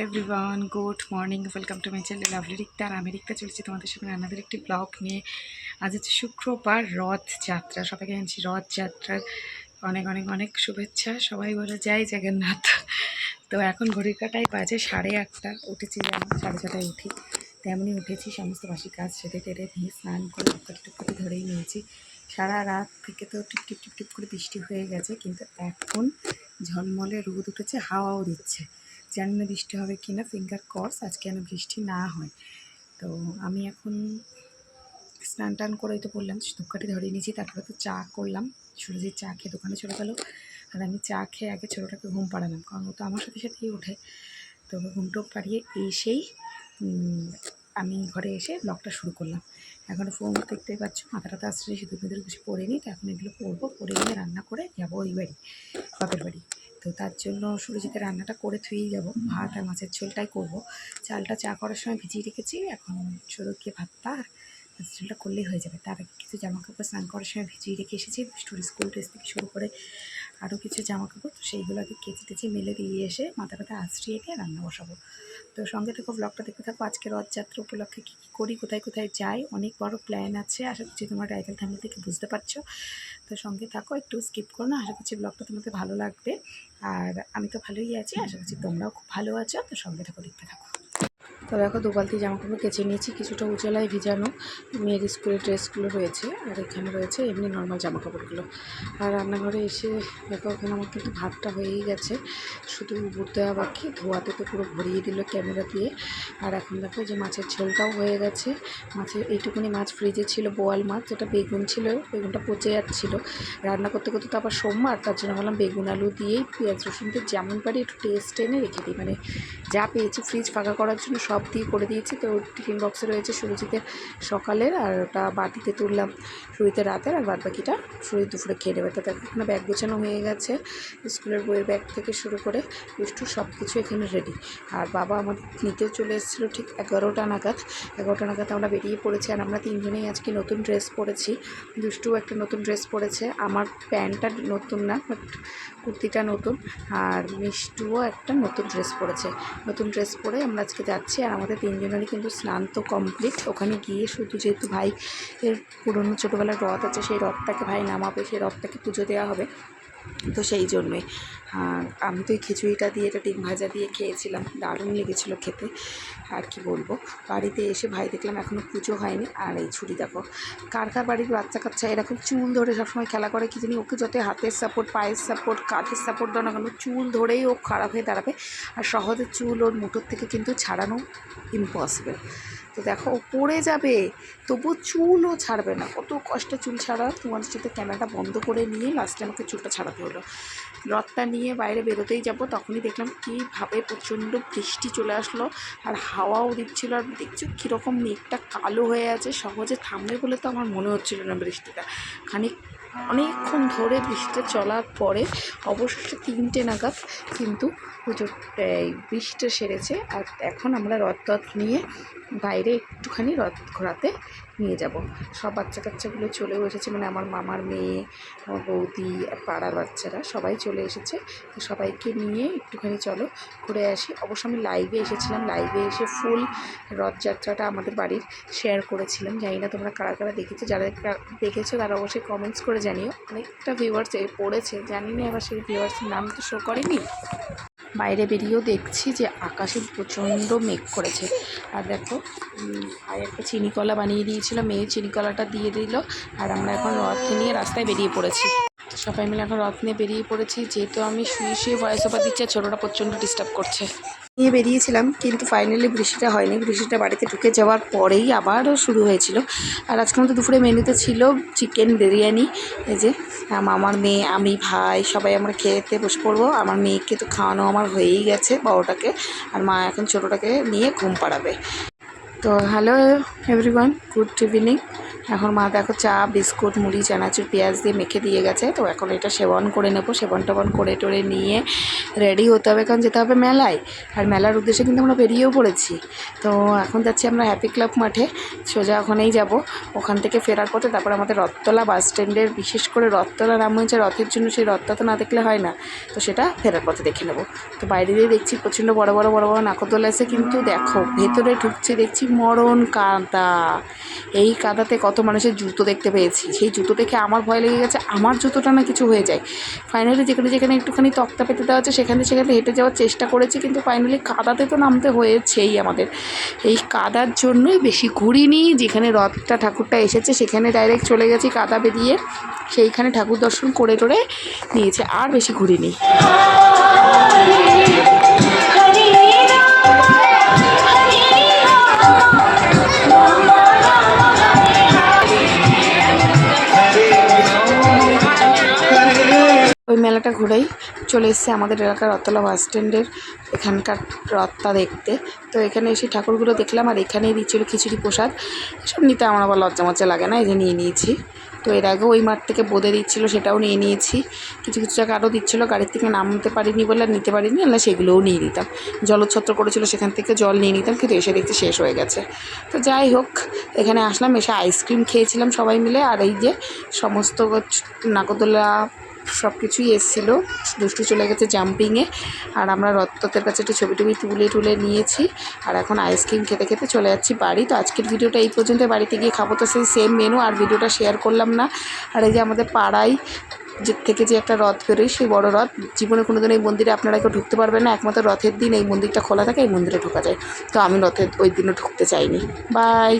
Hello everyone, good morning, welcome to my channel, lovely Rikta আর আমি রিক্তা চলছি তোমাদের সামনে রান্নাদের একটি ব্লগ নিয়ে। আজ হচ্ছে শুক্রবার রথযাত্রা সবাইকে জানছি রথযাত্রার অনেক অনেক অনেক শুভেচ্ছা, সবাই বলে যাই জগন্নাথ। তো এখন ঘড়ির কাটায় বাজে সাড়ে আটটা, উঠেছি যেমন সাড়ে ছটায় উঠি, তেমনই উঠেছি, সমস্ত বাসি কাজ সেরে টেরে নিয়ে স্নান করে টুকটাকি টুকটাকি ধরেই নিয়েছি। সারা রাত থেকে তো টিপ টিপ টিপ করে বৃষ্টি হয়ে গেছে, কিন্তু এখন ঝলমলে রোদ উঠেছে, হাওয়াও দিচ্ছে। জানি না বৃষ্টি হবে কি না ফিঙ্গার কস আজকে যেন বৃষ্টি না হয়। তো আমি এখন স্নান টান করেই তো বললাম ধূপকাঠি ধরিয়ে নিয়েছি, তারপরে তো চা করলাম। সুরজিৎ চা খেয়ে দোকানে চলে গেলো। আর আমি চা খেয়ে আগে ছোটোটাকে ঘুম পাড়ালাম, কারণ ও তো আমার সাথে সাথেই ওঠে। তো ঘুমটোপ পাড়িয়ে এসেই আমি ঘরে এসে ব্লগটা শুরু করলাম। এখন ফোন দেখতেই পাচ্ছ মাথাটাতে আসছে সিঁদুর মিঁদুর কিছু পরে নিই তো এখন এগুলো পরবো পরে নিয়ে রান্না করে যাব ওই বাড়ি, বাপের বাড়ি। তো তার জন্য সুরজিতে রান্নাটা করে থুয়েই যাব, ভাত আর মাছের ঝোলটাই করব। চালটা চা করার সময় ভিজিয়ে রেখেছি, এখন গিয়ে ভাতটা মাছের করলেই হয়ে যাবে। তার আগে কিছু জামা কাপড় স্নান করার সময় ভিজিয়ে রেখে এসেছি। স্টোর, স্কুল ড্রেস থেকে শুরু করে আরও কিছু জামা কাপড় তো সেইগুলো আগে কেচে টেচে মেলে দিয়ে এসে মাথা ব্যথা আশ্রিয়ে দিয়ে রান্না বসাবো। তো সঙ্গে থেকে ব্লগটা দেখতে থাকো। আজকে রথযাত্রা উপলক্ষে কী কী করি, কোথায় কোথায় যাই, অনেক বড় প্ল্যান আছে। আশা করছি তোমার টাইটেল থামলে থেকে বুঝতে পারছ। তো সঙ্গে থাকো, একটু স্কিপ করো না। আশা করছি ব্লগটা তোমাদের ভালো লাগবে। আর আমি তো ভালোই আছি। আশা করছি তোমরাও খুব ভালো আছো। তো সঙ্গে থাকো, দেখতে থাকো। তো দেখো দু বালতি জামা কাপড় কেচে নিয়েছি, কিছুটা উজালায় ভিজানো। মেয়ের স্কুলের ড্রেসগুলো রয়েছে, আর এখানে রয়েছে এমনি নর্মাল জামা কাপড়গুলো আর রান্নাঘরে এসে দেখো ওখানে আমার কিন্তু ভাতটা হয়েই গেছে। শুধু উপর দেওয়া বাকি, ধোয়াতে তো পুরো ভরিয়ে দিল ক্যামেরা দিয়ে। আর এখন দেখো যে মাছের ঝোলটাও হয়ে গেছে। মাছের, এইটুকুনি মাছ ফ্রিজে ছিল, বোয়াল মাছ, যেটা বেগুন ছিল, বেগুনটা পচে যাচ্ছিল। রান্না করতে করতে তো আবার সোমবার, তার জন্য বললাম বেগুন আলু দিয়েই পেঁয়াজ রসুন দিয়ে যেমন পারি একটু টেস্ট এনে রেখে দিই। মানে যা পেয়েছি ফ্রিজ ফাঁকা করার জন্য সব দিয়ে করে দিয়েছি। তো টিফিন বক্সে রয়েছে সুরজিতের সকালের আর ওটা বাটিতে তুললাম সুরিতে রাতের আর বাদ বাকিটা সুরি দুপুরে খেয়ে নেবে। তো এখানে ব্যাগ গোছানো হয়ে গেছে। স্কুলের বইয়ের ব্যাগ থেকে শুরু করে দুষ্টু সব কিছু এখানে রেডি আর বাবা আমার নিতেও চলে এসেছিল ঠিক এগারোটা নাগাদ। এগারোটা নাগাদ আমরা বেরিয়ে পড়েছি আর আমরা তিনজনেই আজকে নতুন ড্রেস পরেছি। দুষ্টু একটা নতুন ড্রেস পরেছে। আমার প্যান্টটা নতুন না বাট কুর্তিটা নতুন। আর মিষ্টুও একটা নতুন ড্রেস পরেছে। নতুন ড্রেস পরে আমরা আজকে যাচ্ছি আমাদের তিনজনেরই কিন্তু স্নান তো কমপ্লিট ওখানে গিয়ে শুধু যেহেতু ভাই এর পুরনো ছোটোবেলার রথ আছে, সেই রথটাকে ভাই নামাবে, সেই রথটাকে পুজো দেওয়া হবে। তো সেই জন্যই আর আমি তো এই খিচুড়িটা দিয়ে এটা ডিম ভাজা দিয়ে খেয়েছিলাম, দারুণ লেগেছিলো খেতে। আর কি বলব? বাড়িতে এসে ভাই দেখলাম এখনও পুজো হয়নি। আর এই ছুরি দেখো, কার কার বাড়ির বাচ্চা কাচ্চা এরকম চুল ধরে সবসময় খেলা করে কি জানি, ওকে যত হাতের সাপোর্ট পায়ের সাপোর্ট কাঁধের সাপোর্ট দাও না কেন চুল ধরেই ও খারাপ হয়ে দাঁড়াবে। আর সহজে চুল ওর মুঠোর থেকে কিন্তু ছাড়ানো ইম্পসিবল তো দেখো, ও পড়ে যাবে তবু চুলও ছাড়বে না। কত কষ্টে চুল ছাড়া তোমাদের সাথে ক্যামেরাটা বন্ধ করে নিয়ে লাস্টে আমাকে চুলটা ছাড়াতে হলো। রথটা নিয়ে বাইরে বেরোতেই যাব, তখনই দেখলাম কীভাবে প্রচণ্ড বৃষ্টি চলে আসলো আর হাওয়াও দিচ্ছিল আর দেখছ কীরকম মেঘটা কালো হয়ে আছে, সহজে থামবে বলে তো আমার মনে হচ্ছিল না বৃষ্টিটা। খানিক, অনেকক্ষণ ধরে বৃষ্টিটা চলার পরে অবশেষে তিনটে নাগাদ কিন্তু পুজোর বৃষ্টিটা সেরেছে আর এখন আমরা রথ টথ নিয়ে বাইরে একটুখানি রথ ঘোরাতে নিয়ে যাব। সব বাচ্চা কাচ্চাগুলো চলেও এসেছে মানে আমার মামার মেয়ে, আমার বৌদি পাড়ার বাচ্চারা সবাই চলে এসেছে। তো সবাইকে নিয়ে একটুখানি চলো ঘুরে আসি। অবশ্য আমি লাইভে এসেছিলাম। লাইভে এসে ফুল রথযাত্রাটা আমাদের বাড়ির শেয়ার করেছিলাম। জানি না তোমরা কারা কারা দেখেছ। যারা দেখেছ তারা অবশ্যই কমেন্টস করে জানিও। অনেকটা ভিউয়ার্স পড়েছে। জানি না এবার সেই ভিউয়ার্সের নাম তো শো করেনি। বাইরে বেরিয়েও দেখছি যে আকাশে প্রচণ্ড মেঘ করেছে। আর দেখো উম, ভাই একটা চিনি কলা বানিয়ে দিয়েছিল মেয়ে চিনিকলাটা দিয়ে দিল আর আমরা এখন রথ নিয়ে রাস্তায় বেরিয়ে পড়েছি। সবাই মিলে এখন রথ নিয়ে বেরিয়ে পড়েছি যেহেতু আমি শুয়ে শুয়ে ভয়েস ওভার দিচ্ছি ছোটোটা প্রচণ্ড ডিস্টার্ব করছে। নিয়ে বেরিয়েছিলাম কিন্তু ফাইনালি বৃষ্টিটা হয়নি। বৃষ্টিটা বাড়িতে ঢুকে যাওয়ার পরেই আবারও শুরু হয়েছিল। আর আজকে আমাদের দুপুরে মেনুতে ছিল চিকেন বিরিয়ানি এই যে আম, আমার মেয়ে আমি ভাই সবাই আমরা খেতে বসে পড়ব। আমার মেয়েকে তো খাওয়ানো আমার হয়েই গেছে বড়োটাকে। আর মা এখন ছোটোটাকে নিয়ে ঘুম পাড়াবে। তো হ্যালো এভরিওয়ান, গুড ইভিনিং। এখন মা দেখো চা, বিস্কুট, মুড়ি, চানাচুর, পেঁয়াজ দিয়ে মেখে দিয়ে গেছে। তো এখন এটা সেবন করে নেব, সেবন টেবন করে টোরে নিয়ে রেডি হতে হবে, কারণ যেতে হবে মেলায়। আর মেলার উদ্দেশ্যে কিন্তু আমরা বেরিয়েও পড়েছি। তো এখন যাচ্ছি আমরা হ্যাপি ক্লাব মাঠে, সোজা ওখানেই যাব। ওখান থেকে ফেরার পথে তারপর আমাদের রথতলা বাস স্ট্যান্ডের, বিশেষ করে রথতলা নাম হয়েছে রথের জন্য সেই রথটা তো না দেখলে হয় না। তো সেটা ফেরার পথে দেখে নেব। তো বাইরে দিয়ে দেখছি প্রচণ্ড বড় বড় বড় বড় নাকরদোলা আছে কিন্তু দেখো, ভেতরে ঢুকছে, দেখছি মরণ কাদা। এই কাদাতে কত মানুষের জুতো দেখতে পেয়েছি। সেই জুতো দেখে আমার ভয় লেগে গেছে, আমার জুতোটা না কিছু হয়ে যায়। ফাইনালি যেখানে যেখানে একটুখানি তক্তা পেতে দেওয়া আছে, সেখানে সেখানে হেঁটে যাওয়ার চেষ্টা করেছি, কিন্তু ফাইনালি কাদাতে তো নামতে হয়েছেই আমাদের। এই কাদার জন্যই বেশি ঘুরিনি, যেখানে রথটা, ঠাকুরটা এসেছে, সেখানে ডাইরেক্ট চলে গেছি কাদা বেরিয়ে। সেইখানে ঠাকুর দর্শন করে টোরে নিয়েছে, আর বেশি ঘুরিনি। মেলাটা ঘুরেই চলে এসেছে আমাদের এলাকার রথতলা বাস স্ট্যান্ডের এখানকার রথটা দেখতে। তো এখানে এসে ঠাকুরগুলো দেখলাম আর এখানেই দিচ্ছিল খিচুড়ি প্রসাদ। এসব নিতে আমার আবার লজ্জা মজ্জা লাগে না, এই যে নিয়ে নিয়েছি। তো এর আগেও ওই মাঠ থেকে বোঁদে দিচ্ছিল, সেটাও নিয়ে নিয়েছি। কিছু কিছু জায়গা আরও দিচ্ছিল, গাড়ির থেকে নামতে পারিনি বলে আর নিতে পারিনি না সেগুলোও নিয়ে নিতাম। জলছত্র করেছিল, সেখান থেকে জল নিয়ে নিতাম, কিন্তু এসে দেখতে শেষ হয়ে গেছে। তো যাই হোক, এখানে আসলাম, এসে আইসক্রিম খেয়েছিলাম সবাই মিলে, আর এই যে সমস্ত নাগরদোলা সব কিছুই এসেছিল। দুষ্টু চলে গেছে জাম্পিংয়ে আর আমরা রত্ততের কাছে একটু ছবি টবি তুলে টুলে নিয়েছি। আর এখন আইসক্রিম খেতে খেতে চলে যাচ্ছি বাড়ি। তো আজকের ভিডিওটা এই পর্যন্ত বাড়িতে গিয়ে খাব তো সেই সেম মেনু আর ভিডিওটা শেয়ার করলাম না। আর এই যে আমাদের পাড়ায় যে থেকে যে একটা রথ বেরোয়, সেই বড় রথ। জীবনে কোনোদিন এই মন্দিরে আপনারা কেউ ঢুকতে পারবেন না। একমাত্র রথের দিন এই মন্দিরটা খোলা থাকে, এই মন্দিরে ঢোকা যায়। তো আমি রথের ওই দিনও ঢুকতে চাইনি। বাই